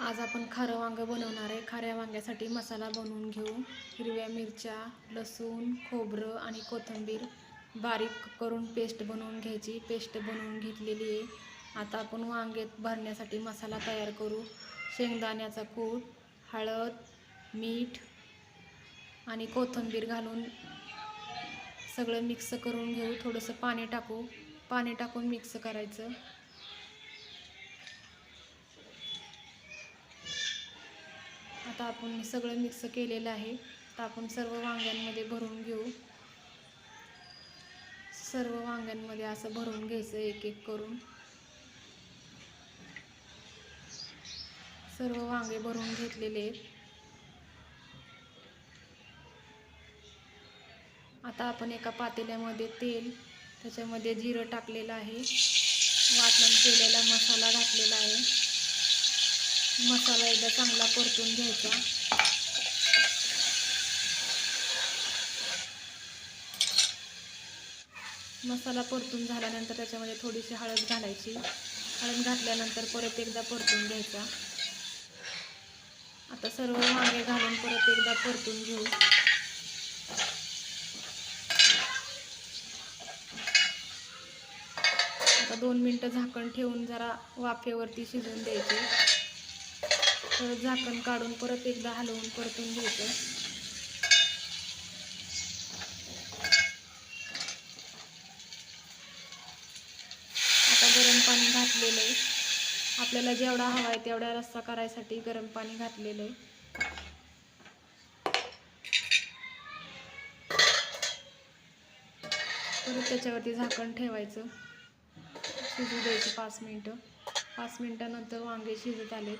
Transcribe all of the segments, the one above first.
आज आपण खारं वांगं बनवणार आहे. खाऱ्या वांग्यासाठी मसाला बनवून घेऊ. हिरव्या मिरच्या लसूण खोबरं आणि कोथिंबीर बारीक करून पेस्ट बनवून घ्यायची. पेस्ट बनवून घेतलेली आहे. आता आपण वांग्यात भरण्यासाठी मसाला तयार करू. शेंगदाण्याचा कूट हळद मीठ आणि कोथिंबीर घालून सगळं मिक्स करून घेऊ. थोडंसं पाणी टाकू. पाणी टाकून मिक्स करायचं. आता आपण सगळं मिक्स केलेलं आहे. आता आपण सर्व वांग्यांमध्ये भरून घेऊ. सर्व वांग्यांमध्ये असं भरून घ्यायचं एक एक करून. सर्व वांगे भरून घेतलेले आहेत. आता आपण एका पातेल्यामध्ये तेल त्याच्यामध्ये जिरं टाकलेलं आहे. वाटण केलेला मसाला घातलेला आहे. मसाला एकदा चांगला परतून घ्यायचा. मसाला परतून झाल्यानंतर त्याच्यामध्ये थोडीशी हळद घालायची. हळद घातल्यानंतर परत एकदा परतून घ्यायचा. आता सर्व वांगे घालून परत एकदा परतून घेऊ. आता दोन मिनटं झाकण ठेवून जरा वाफेवरती शिजवून द्यायचे. झाकण काढून परत एकदा हलवून परतून घ्यायचं आता गरम पाणी घातलेलं आहे. आपल्याला जेवढा हवा आहे तेवढा रस्सा करायसाठी गरम पाणी घातलेलं आहे. परत त्याच्यावरती झाकण ठेवायचं. शिजू द्यायचं पाच मिनटं. पाच मिनटानंतर वांगे शिजत आले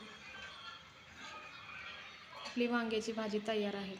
आपली वांग्याची भाजी तयार आहे.